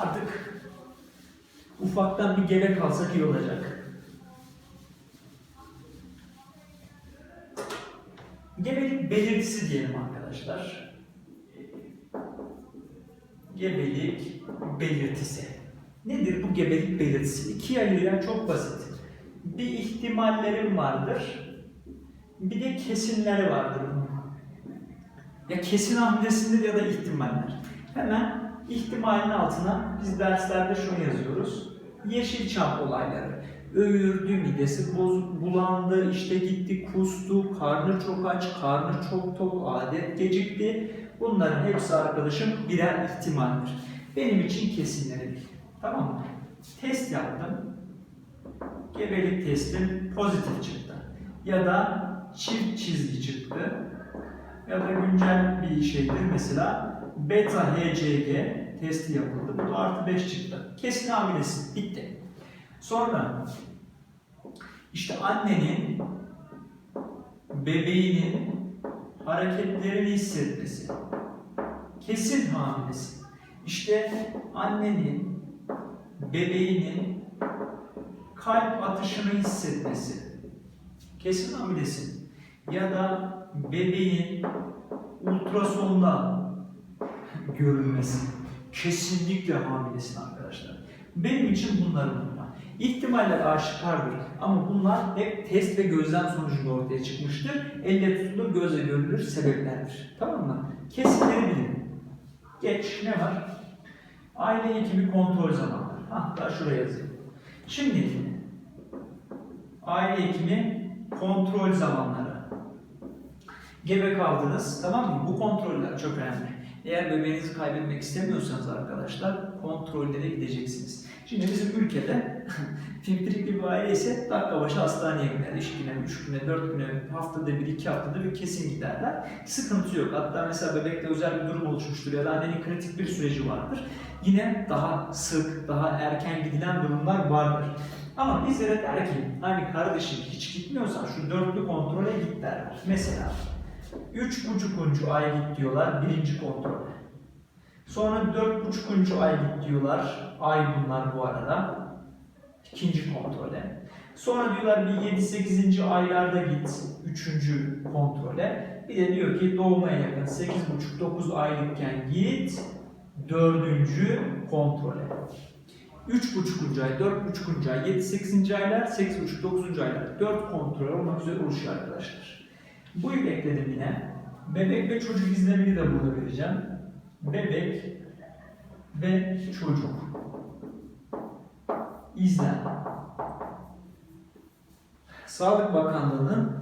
Artık ufaktan bir gebe kalsak iyi olacak. Gebelik belirtisi diyelim arkadaşlar. Gebelik belirtisi. Nedir bu gebelik belirtisi? İkiye ayırıyor çok basit. Bir ihtimallerim vardır. Bir de kesinleri vardır. Ya kesin hamlesindir ya da ihtimaller. Hemen ihtimalin altına biz derslerde şunu yazıyoruz. Yeşilçam olayları. Öğürdü, midesi bozuk, bulandı, işte gitti, kustu, karnı çok aç, karnı çok tok, adet gecikti. Bunların hepsi arkadaşım birer ihtimaldir. Benim için kesinleri. Tamam mı? Test yaptım. Gebelik testim pozitif çıktı. Ya da çift çizgi çıktı. Ya da güncel bir şeydir mesela beta HCG testi yapıldı. Bu da artı 5 çıktı. Kesin hamilesi bitti. Sonra işte annenin bebeğinin hareketlerini hissetmesi. Kesin hamilesi. İşte annenin bebeğinin kalp atışını hissetmesi. Kesin hamilesi. Ya da bebeğin ultrasonda görülmesi. Kesinlikle hamilesin arkadaşlar. Benim için bunlar bunlar. İhtimaller aşikardır ama bunlar hep test ve gözlem sonucunda ortaya çıkmıştır. Elle tutulur, gözle görülür sebeplerdir. Tamam mı? Kesinleri bilin. Geç ne var? Aile hekimi kontrol zamanları. Hatta şuraya yazayım. Şimdi aile hekimi kontrol zamanları. Gebe kaldınız, tamam mı? Bu kontroller çok önemli. Eğer bebeğinizi kaybetmek istemiyorsanız arkadaşlar kontrollere gideceksiniz. Şimdi bizim ülkede pimpirikli bir aile ise dakika başı hastaneye gider. 2 güne, 3 güne, 4 güne, haftada bir, 2 haftada bir kesin giderler. Sıkıntı yok. Hatta mesela bebekte özel bir durum oluşmuştur ya da annenin kritik bir süreci vardır. Yine daha sık, daha erken gidilen durumlar vardır. Ama bizlere der ki, hani kardeşim hiç gitmiyorsan şu dörtlü kontrole git derler. Mesela Üç buçukuncu ay git diyorlar birinci kontrole. Sonra dört buçukuncu ay git diyorlar. Ay bunlar bu arada. ikinci kontrole. Sonra diyorlar bir 7-8. aylarda git. Üçüncü kontrole. Bir de diyor ki doğumaya yakın 8,5-9 aylıkken git. Dördüncü kontrole. 3,5. ay, 4,5. ay, 7-8. aylar, 8,5-9. aylar. 4 kontrol olmak üzere oluşuyor arkadaşlar. Bu yıl ekledim yine. Bebek ve çocuk izlemini de burada vereceğim. Bebek ve çocuk. İzlem. Sağlık Bakanlığı'nın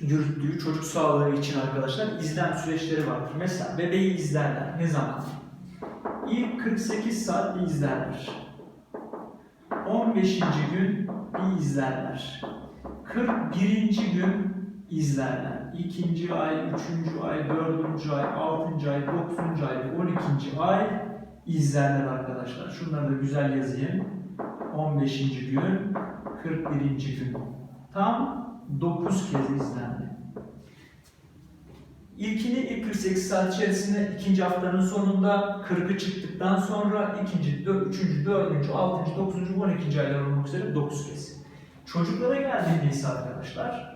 yürüttüğü çocuk sağlığı için arkadaşlar izlem süreçleri vardır. Mesela bebeği izlerler. Ne zaman? İlk 48 saat bir izlerler. 15. gün bir izlerler. 41. gün izlerler. İkinci ay, üçüncü ay, dördüncü ay, altıncı ay, dokuzuncu ay, on ikinci ay izlerler arkadaşlar. Şunları da güzel yazayım. 15. gün, 41. gün. Tam 9 kez izlendi. İlkini ilk 48 saat içerisinde ikinci haftanın sonunda 40'ı çıktıktan sonra ikinci, dö- üçüncü, dördüncü, altıncı, dokuzuncu, on ikinci aylar olmak üzere 9 kez. Çocuklara geldiğinde ise arkadaşlar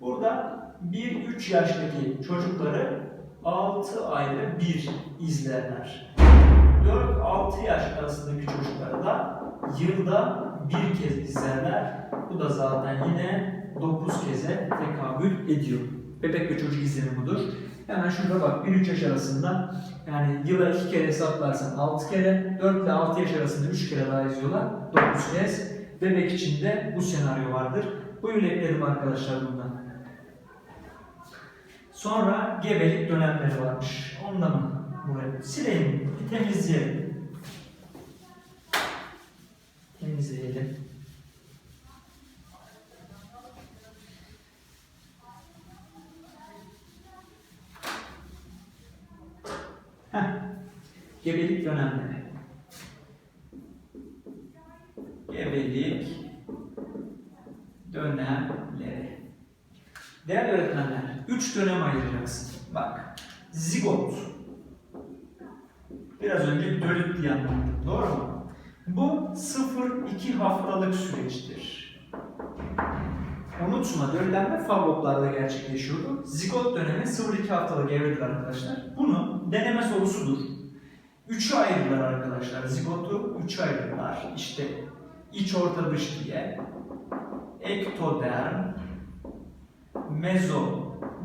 Burada 1-3 yaştaki çocukları 6 ayda bir izlerler. 4-6 yaş arasındaki çocukları da yılda bir kez izlerler. Bu da zaten yine 9 keze tekabül ediyor. Bebek ve çocuk izlemi budur. Hemen şurada bak 1-3 yaş arasında yani yıla 2 kere hesaplarsan 6 kere, 4 ile 6 yaş arasında 3 kere daha izliyorlar. 9 kez. Bebek için de bu senaryo vardır. Bu ekledim arkadaşlar bundan. Sonra gebelik dönemleri varmış. Mı? Buraya sileyim, bir temizleyelim. Temizleyelim. Heh. Gebelik dönemleri. Gebelik dönemleri. Değerli öğretmenler, üç dönem ayıracaksın. Bak, zigot. Biraz önce dölük diye anlattım. Doğru mu? Bu 0-2 haftalık süreçtir. Unutma döllenme fabroklarda gerçekleşiyordu. Zigot dönemi 0-2 haftalık evredir arkadaşlar. Bunu deneme sorusudur. Üçe ayırırlar arkadaşlar. Zigotu üçe ayırırlar. İşte iç orta dış diye. Ektoderm,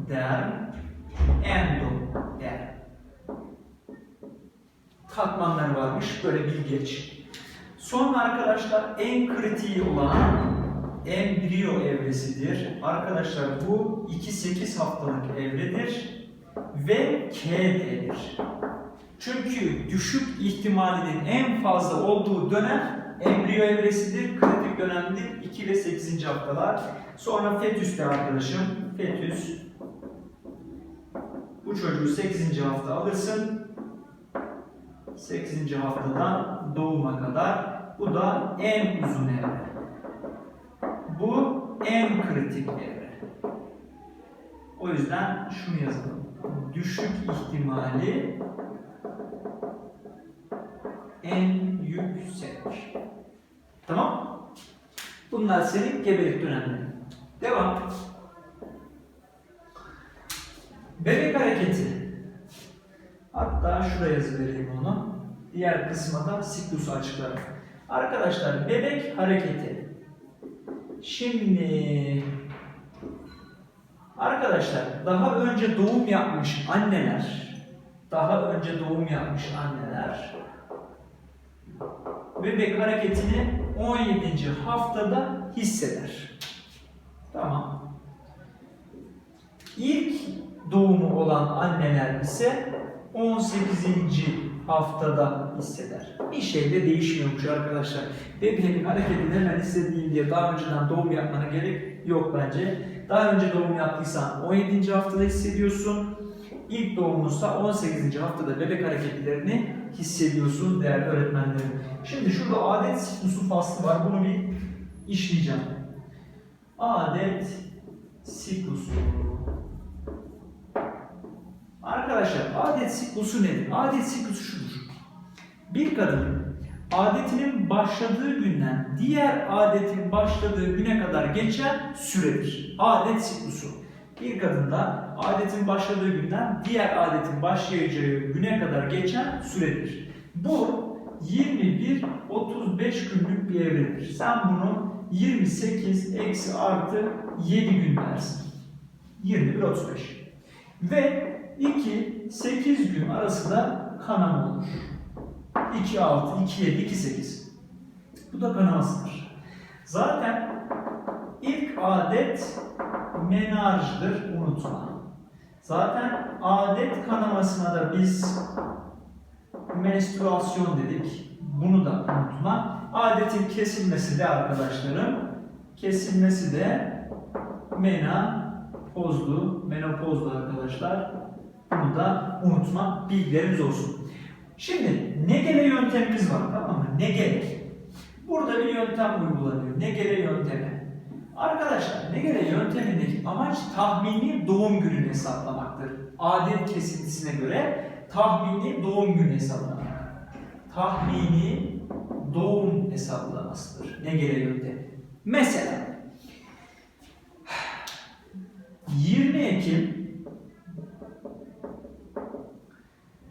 mezoderm, endoderm. Katmanları varmış. Böyle bilgi için. Sonra arkadaşlar en kritiği olan embriyo evresidir. Arkadaşlar bu 2-8 haftalık evredir ve KD'dir. Çünkü düşük ihtimalinin en fazla olduğu dönem embriyo evresidir, kritik dönemdir 2 ve 8. haftalar. Sonra fetüste arkadaşım, fetüs. Bu çocuğu 8. hafta alırsın. 8. haftadan doğuma kadar. Bu da en uzun evre. Bu en kritik evre. O yüzden şunu yazalım. Düşük ihtimali en yüksek. Tamam? Bunlar senin gebelik dönemlerin. Devam. Bebek hareketi. Hatta şuraya yazı vereyim onu. Diğer kısma da siklusu açıklarım. Arkadaşlar bebek hareketi. Şimdi arkadaşlar daha önce doğum yapmış anneler daha önce doğum yapmış anneler bebek hareketini 17. haftada hisseder. Tamam. İlk doğumu olan anneler ise 18. haftada hisseder. Bir şey de değişmiyormuş arkadaşlar. Bebeğin hareketini hemen hissedeyim diye daha önceden doğum yapmana gerek yok bence. Daha önce doğum yaptıysan 17. haftada hissediyorsun. İlk doğumuzsa 18. haftada bebek hareketlerini hissediyorsun değerli öğretmenlerim. Şimdi şurada adet siklusu faslı var. Bunu bir işleyeceğim. Adet siklusu. Arkadaşlar adet siklusu nedir? Adet siklusu şudur. Bir kadın adetinin başladığı günden diğer adetin başladığı güne kadar geçen süredir. Adet siklusu. Bir kadında adetin başladığı günden diğer adetin başlayacağı güne kadar geçen süredir. Bu 21-35 günlük bir evredir. Sen bunu 28 eksi artı 7 gün dersin. 21-35. Ve 2-8 gün arasında kanama olur. 2-6, 2-7, 2-8. Bu da kanamasıdır. Zaten ilk adet menarjdır unutma. Zaten adet kanamasına da biz menstruasyon dedik. Bunu da unutma. Adetin kesilmesi de arkadaşlarım kesilmesi de menopozdu. Menopozdu arkadaşlar. Bunu da unutma. Bilgileriniz olsun. Şimdi negele yöntemimiz var tamam mı? Negele. Burada bir yöntem uygulanıyor. Negele yöntemi. Arkadaşlar negele yöntemindeki amaç tahmini doğum gününü hesaplamaktır. Adet kesintisine göre tahmini doğum günü hesaplamak. Tahmini doğum hesaplamasıdır. Negele yöntemi. Mesela 20 Ekim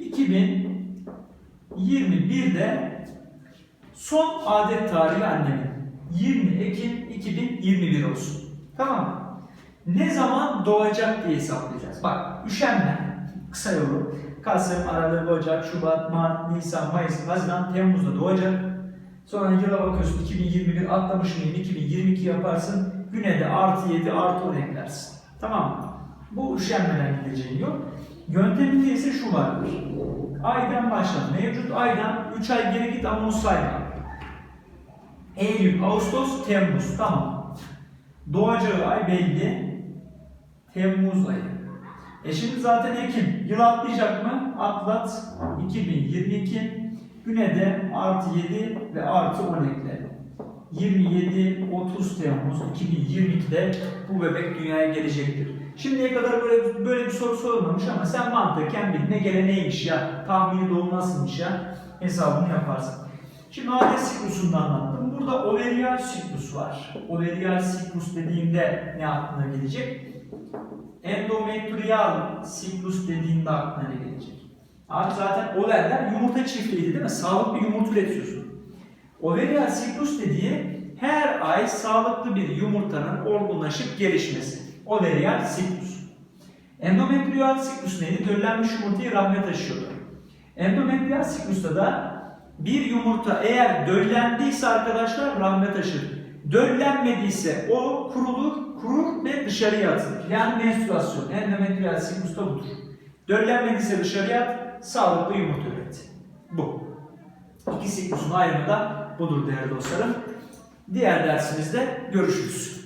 2021'de son adet tarihi annemin 20 Ekim 2021 olsun. Tamam mı? Ne zaman doğacak diye hesaplayacağız. Bak üşenme. Kısa yolu. Kasım, Aralık, Ocak, Şubat, Mart, Nisan, Mayıs, Haziran, Temmuz'da doğacak. Sonra yıla bakıyorsun 2021 atlamış mıyım 2022 yaparsın. Güne de artı 7 artı 10 eklersin. Tamam mı? Bu üşenmeden gideceğin yok. Yönteminde ise şu vardır. Aydan başla. Mevcut aydan 3 ay geri git ama onu sayma. Eylül, Ağustos, Temmuz. Tamam. Doğacağı ay belli. Temmuz ayı. E şimdi zaten Ekim. Yıl atlayacak mı? Atlat. 2022. Güne de artı 7 ve artı 10 ekle. 27-30 Temmuz 2022'de bu bebek dünyaya gelecektir. Şimdiye kadar böyle, böyle bir soru sorulmamış ama sen mantıken bil ne gele neymiş ya, tahmini doğum nasılmış ya hesabını yaparsın. Şimdi adet siklusunu da anlattım. Burada overiyal siklus var. Overiyal siklus dediğimde ne aklına gelecek? Endometriyal siklus dediğinde aklına ne gelecek? Abi zaten overler yumurta çiftliğiydi değil mi? Sağlıklı yumurta üretiyorsun. Overiyal siklus dediği her ay sağlıklı bir yumurtanın olgunlaşıp gelişmesi. Overiyal siklus. Endometriyal siklus neydi? Döllenmiş yumurtayı rahme taşıyordu. Endometriyal siklusta da bir yumurta eğer döllendiyse arkadaşlar rahme taşır. Döllenmediyse o kurulur, kurur ve dışarıya atılır. Yani menstruasyon. Endometriyal siklusta budur. Döllenmediyse dışarıya at, sağlıklı yumurta üret. Bu. İki siklusun ayrımı da budur değerli dostlarım. Diğer dersimizde görüşürüz.